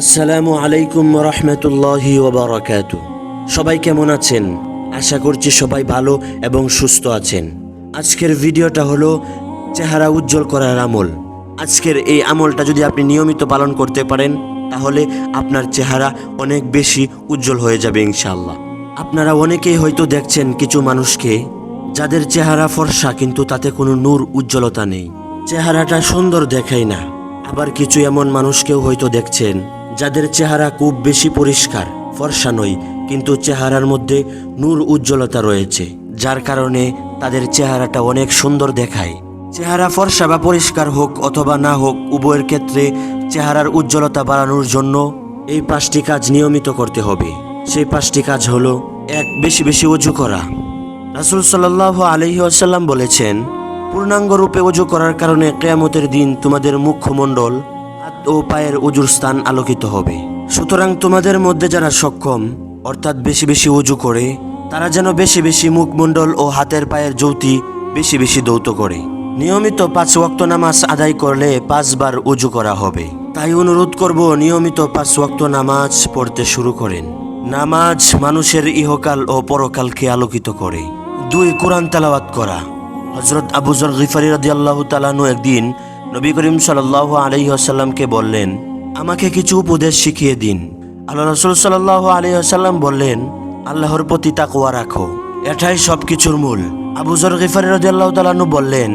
আসসালামু আলাইকুম রহমতুল্লাহি ওবরাকাত সবাই কেমন আছেন? আশা করছি সবাই ভালো এবং সুস্থ আছেন। আজকের ভিডিওটা হলো চেহারা উজ্জ্বল করার আমল। আজকের এই আমলটা যদি আপনি নিয়মিত পালন করতে পারেন, তাহলে আপনার চেহারা অনেক বেশি উজ্জ্বল হয়ে যাবে ইনশাল্লাহ আপনারা অনেকেই হয়তো দেখছেন কিছু মানুষকে যাদের চেহারা ফর্সা কিন্তু তাতে কোনো নূর উজ্জ্বলতা নেই। চেহারাটা সুন্দর দেখায় না। আবার কিছু এমন মানুষকেও হয়তো দেখছেন যাদের চেহারা খুব বেশি পরিষ্কার, ফর্সা নয় কিন্তু চেহারার মধ্যে নূর উজ্জ্বলতা রয়েছে, যার কারণে তাদের চেহারাটা অনেক সুন্দর দেখায়। চেহারা ফর্সা বা পরিষ্কার হোক অথবা না হোক, উভয়ের ক্ষেত্রে চেহারার উজ্জ্বলতা বাড়ানোর জন্য এই পাঁচটি কাজ নিয়মিত করতে হবে। সেই পাঁচটি কাজ হলো, এক, বেশি বেশি অজু করা। রাসুল সাল্লাহ আলহি আসাল্লাম বলেছেন, পূর্ণাঙ্গ রূপে অজু করার কারণে কেয়ামতের দিন তোমাদের মুখ্যমণ্ডল হাত ও পায়ের অজুর স্থান আলোকিত হবে। সুতরাং তোমাদের মধ্যে যারা সক্ষম, অর্থাৎ বেশি বেশি অজু করে, তারা যেন বেশি বেশি মুখমণ্ডল ও হাতের পায়ের জ্যোতি বেশি বেশি দৌত করে। নিয়মিত পাঁচ ওয়াক্ত নামাজ আদায় করলে পাঁচবার উজু করা হবে। তাই অনুরোধ করব, নিয়মিত পাঁচ ওয়াক্ত নামাজ পড়তে শুরু করেন। নামাজ মানুষের ইহকাল ও পরকালকে আলোকিত করে। দুই কোরআন তেলাওয়াত করা। হজরত আবুজর গিফারি রাদি আল্লাহ তালানু একদিন নবী করিম সাল্লাহ আসাল্লামকে বললেন, আমাকে কিছু উপদেশ শিখিয়ে দিন। আল্লাহ রসুল সাল্লাহ আসাল্লাম বললেন, আল্লাহর প্রতি তাকুয়া রাখো। এটাই সব কিছুর মূল আবুজর গিফারি রাদি আল্লাহ তালানু বললেন,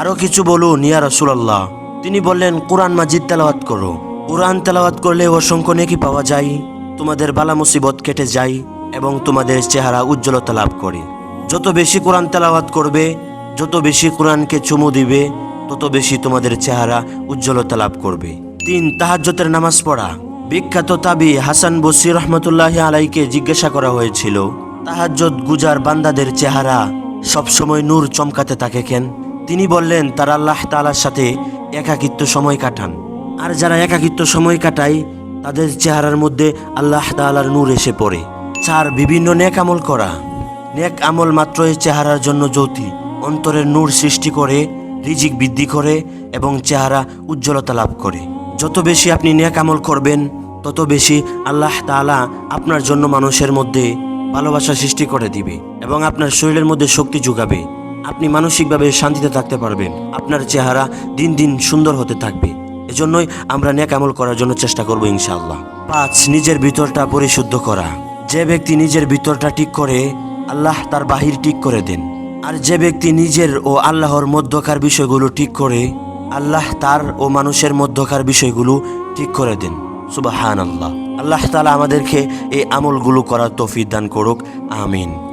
আরও কিছু বলুন, ইয়া রসুলাল্লাহ। তিনি বললেন, কোরআন মাজিদ তেলাওয়াত করো। কোরআন তেলাওয়াত করলে অসংখ্য নেকি পাওয়া যায়, তোমাদের বালা মুসিবত কেটে যায় এবং তোমাদের চেহারা উজ্জ্বলতা লাভ করে। যত বেশি কোরআন তেলাওয়াত করবে, যত বেশি কোরআনকে চুমু দিবে তত বেশি তোমাদের চেহারা উজ্জ্বলতা লাভ করবে। তিন তাহাজ্জতের নামাজ পড়া। বিখ্যাত তাবি হাসান বসির রহমতুল্লাহ আলাইকে জিজ্ঞাসা করা হয়েছিল তাহাজ্জত গুজার বান্দাদের চেহারা সবসময় নূর চমকাতে থাকে কেন? তিনি বললেন, তারা আল্লাহ তালার সাথে একাকিত্ব সময় কাটান। আর যারা একাকিত্ব সময় কাটায়, তাদের চেহারার মধ্যে আল্লাহ তালার নূর এসে পড়ে। চার, বিভিন্ন নেক আমল করা। নেক আমল মাত্রই চেহারার জন্য জ্যোতি, অন্তরের নূর সৃষ্টি করে রিজিক বৃদ্ধি করে এবং চেহারা উজ্জ্বলতা লাভ করে। যত বেশি আপনি নেক আমল করবেন, তত বেশি আল্লাহ তাআলা আপনার জন্য মানুষের মধ্যে ভালোবাসা সৃষ্টি করে দিবে এবং আপনার শরীরের মধ্যে শক্তি যোগাবে। আপনি মানসিকভাবে শান্তিতে থাকতে পারবেন, আপনার চেহারা দিন দিন সুন্দর হতে থাকবে। এজন্যই আমরা নেক আমল করার জন্য চেষ্টা করব ইনশাআল্লাহ। পাঁচ, নিজের ভিতরটা পরিশুদ্ধ করা। যে ব্যক্তি নিজের ভিতরটা ঠিক করে, আল্লাহ তার বাহির ঠিক করে দেন। আর যে ব্যক্তি নিজের ও আল্লাহর মধ্যকার বিষয়গুলো ঠিক করে, আল্লাহ তার ও মানুষের মধ্যকার বিষয়গুলো ঠিক করে দেন। সুবাহান আল্লাহ আল্লাহ তালা আমাদেরকে এই আমলগুলো করার তৌফিক দান করুক। আমিন।